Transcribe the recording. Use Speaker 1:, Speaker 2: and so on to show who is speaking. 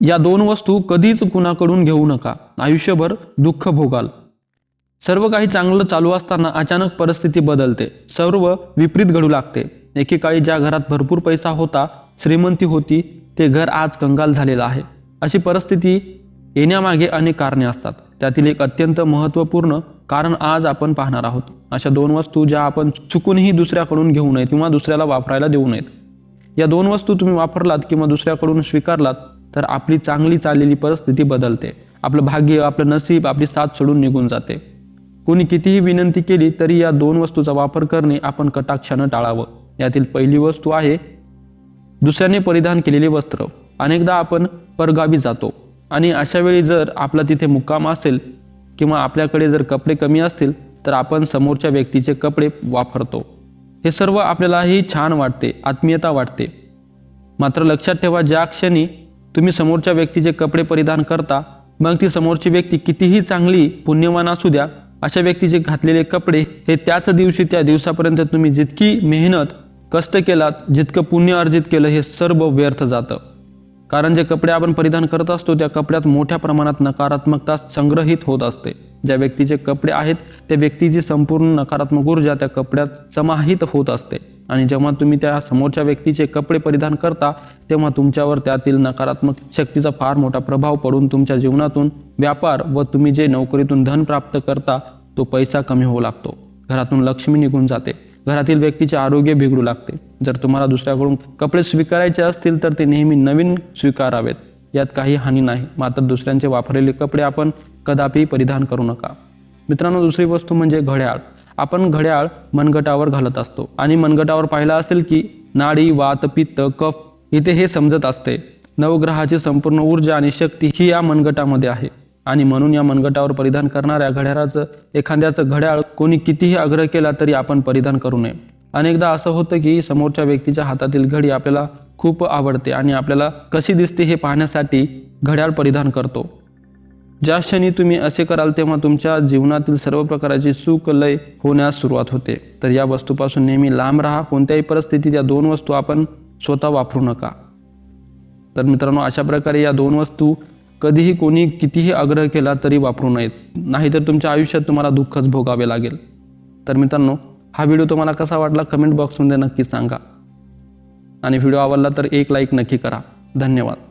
Speaker 1: या दोन वस्तू कधीच कुणाकडून घेऊ नका. आयुष्यभर दुःख भोगाल. सर्व काही चांगलं चालू असताना अचानक परिस्थिती बदलते. सर्व विपरीत घडू लागते. एकेकाळी ज्या घरात भरपूर पैसा होता श्रीमंती होती ते घर आज कंगाल झालेलं आहे. अशी परिस्थिती येण्यामागे अनेक कारणे असतात. त्यातील एक अत्यंत महत्त्वपूर्ण कारण आज आपण पाहणार आहोत. अशा दोन वस्तू ज्या आपण चुकूनही दुसऱ्याकडून घेऊ नयेत किंवा दुसऱ्याला वापरायला देऊ नयेत. या दोन वस्तू तुम्ही वापरलात किंवा दुसऱ्याकडून स्वीकारलात तर आपली चांगली चाललेली परिस्थिती बदलते. आपलं भाग्य आपलं नसीब आपली साथ सोडून निघून जाते. कोणी कितीही विनंती केली तरी या दोन वस्तूचा वापर करणे आपण कटाक्षानं टाळावं. यातील पहिली वस्तू आहे दुसऱ्याने परिधान केलेले वस्त्र. अनेकदा आपण परगावी जातो आणि अशा वेळी जर आपला तिथे मुक्काम असेल किंवा आपल्याकडे जर कपडे कमी असतील तर आपण समोरच्या व्यक्तीचे कपडे वापरतो. हे सर्व आपल्यालाही छान वाटते आत्मीयता वाटते. मात्र लक्षात ठेवा ज्या क्षणी तुम्ही समोरच्या व्यक्तीचे कपडे परिधान करता मग ती समोरची व्यक्ती कितीही चांगली पुण्यवान असू द्या अशा व्यक्तीचे घातलेले कपडे हे त्याच दिवशी त्या दिवसापर्यंत तुम्ही जितकी मेहनत कष्ट केलात जितकं पुण्य अर्जित केलं हे सर्व व्यर्थ जातं. कारण जे कपडे आपण परिधान करत असतो त्या कपड्यात मोठ्या प्रमाणात नकारात्मकता संग्रहित होत असते. ज्या व्यक्तीचे कपडे आहेत त्या व्यक्तीची संपूर्ण नकारात्मक ऊर्जा त्या कपड्यात समाहित होत असते. आणि जेव्हा तुम्ही त्या समोरच्या व्यक्तीचे कपडे परिधान करता तेव्हा तुमच्यावर त्यातील नकारात्मक शक्तीचा फार मोठा प्रभाव पडून तुमच्या जीवनातून व्यापार व तुम्ही जे नोकरीतून धन प्राप्त करता तो पैसा कमी होऊ लागतो. घरातून लक्ष्मी निघून जाते. घरातील व्यक्तीचे आरोग्य बिघडू लागते. जर तुम्हाला दुसऱ्याकडून कपडे स्वीकारायचे असतील तर ते नेहमी नवीन स्वीकारावेत. यात काही हानी नाही. मात्र दुसऱ्यांचे वापरलेले कपडे आपण कदापि परिधान करू नका. मित्रांनो दुसरी वस्तू म्हणजे घड्याळ. आपण घड्याळ मनगटावर घालत असतो. आणि मनगटावर पाहिलं असेल की नाडी वात पित्त कफ इथे हे समजत असते. नवग्रहाची संपूर्ण ऊर्जा आणि शक्ती ही या मनगटामध्ये आहे. आणि म्हणून या मनगटावर परिधान करणाऱ्या घड्याळाचं एखाद्याचं घड्याळ कोणी कितीही आग्रह केला तरी आपण परिधान करू नये. अनेकदा असं होतं की समोरच्या व्यक्तीच्या हातातील घडी आपल्याला खूप आवडते आणि आपल्याला कशी दिसते हे पाहण्यासाठी घड्याळ परिधान करतो. ज्या क्षणी तुम्ही असे कराल तेव्हा तुमच्या जीवनातील सर्व प्रकारची सुख लय होण्यास सुरुवात होते. तर या वस्तूपासून नेहमी लांब राहा. कोणत्याही परिस्थितीत या दोन वस्तू आपण स्वतः वापरू नका. तर मित्रांनो अशा प्रकारे या दोन वस्तू कधीही कोणी कितीही आग्रह केला तरी वापरू नयेत. नाहीतर तुमच्या आयुष्यात तुम्हाला दुःखच भोगावे लागेल. तर मित्रांनो हा व्हिडिओ तुम्हाला कसा वाटला कमेंट बॉक्समध्ये नक्की सांगा. आणि व्हिडिओ आवडला तर एक लाईक नक्की करा. धन्यवाद.